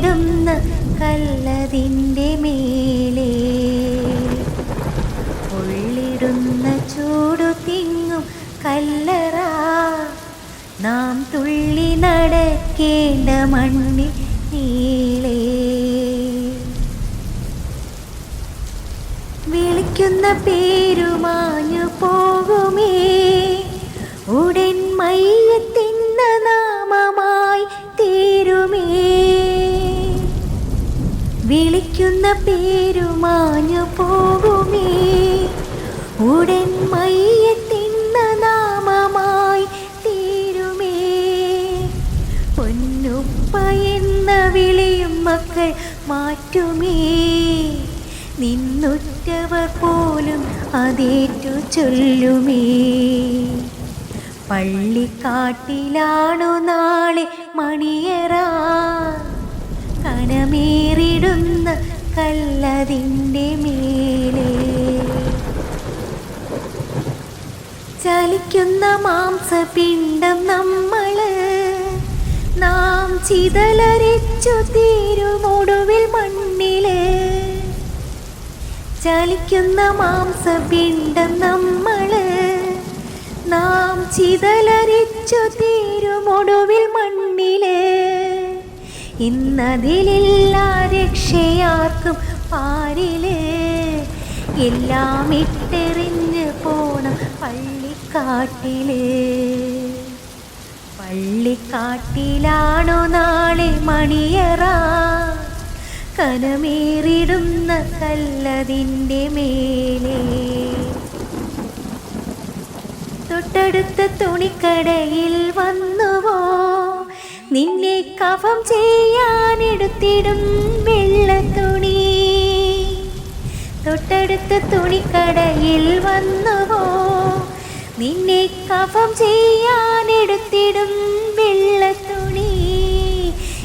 കനമേറിടുന്ന കല്ലതിന്റെ മേലെ. ഉള്ളിടുന്ന ചൂടു തിങ്ങും കല്ലറ. നാം തുള്ളി നടക്കേണ്ട മണ്ണിൽ നീളേ. വിളിക്കുന്ന പേരുമാഞ്ഞു പോകുമേ വിളിക്കുന്ന പേരുമാഞ്ഞു പോകുമേ. ഉടൻ മയ്യത്തിന്ന നാമമായി തീരുമേ. പൊന്നുപ്പ എന്ന വിളിയും മക്കൾ മാറ്റുമേ. നിന്നുറ്റവർ പോലും അതേറ്റു ചൊല്ലുമേ. പള്ളിക്കാട്ടിലാണു നാളെ മണിയറ. കനമേറിടുന്ന കല്ലതിന്റെ മേലെ ചലിക്കുന്ന മാംസപിണ്ടം നമ്മൾ നാം ചിതലരിച്ചു തീരുമൊടുവിൽ മണ്ണിൽ. ചലിക്കുന്ന മാംസപിണ്ടം നമ്മൾ നാം ചിതലരിച്ചു തീരുമൊടുവിൽ ഇന്നതിലില്ല രക്ഷയാർക്കും പാരിലേ. എല്ലാം ഇട്ടെറിഞ്ഞ് പോണം പള്ളിക്കാട്ടിൽ. പള്ളിക്കാട്ടിലാണോ നാളെ മണിയറ? കനമേറിടുന്ന കല്ലതിന്റെ മേലെ. തൊട്ടടുത്ത തുണിക്കടയിൽ നിന്നെ കഫം ചെയ്യാനെടുത്തിടും വെള്ളത്തുണി തൊട്ടടുത്ത തുണിക്കടയിൽ വന്നുവോ? നിന്നെ കഫം ചെയ്യാനെടുത്തിടും വെള്ളത്തുണി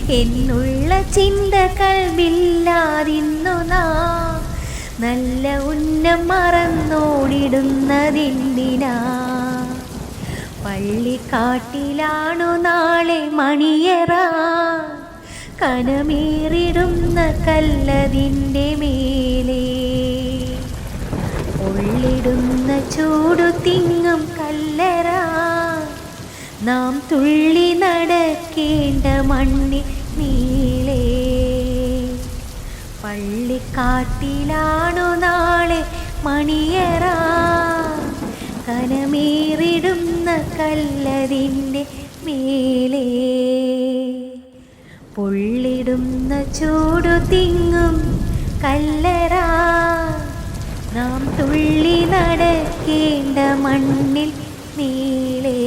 എന്നുള്ള ചിന്ത കൽവില്ലാതിന്നു നാ. നല്ല ഉന്നം മറന്നോടിടുന്നതെന്തിനാ? പള്ളിക്കാട്ടിലാണു നാളെ മണിയറ? കനമേറിടുന്ന കല്ലതിന്റെ മേലെ. ഉള്ളിടുന്ന ചൂടു തിങ്ങും കല്ലറ. നാം തുള്ളി നടക്കേണ്ട മണ്ണി നീളേ പള്ളിക്കാട്ടിലാണു നാളെ മണിയറ? കനമേറിടുന്ന കല്ലതിന്റെ മേലേ. പൊള്ളിടുന്ന ചൂടു തിങ്ങും കല്ലറ. നാം തുള്ളി നടക്കേണ്ട മണ്ണിൽ നീളേ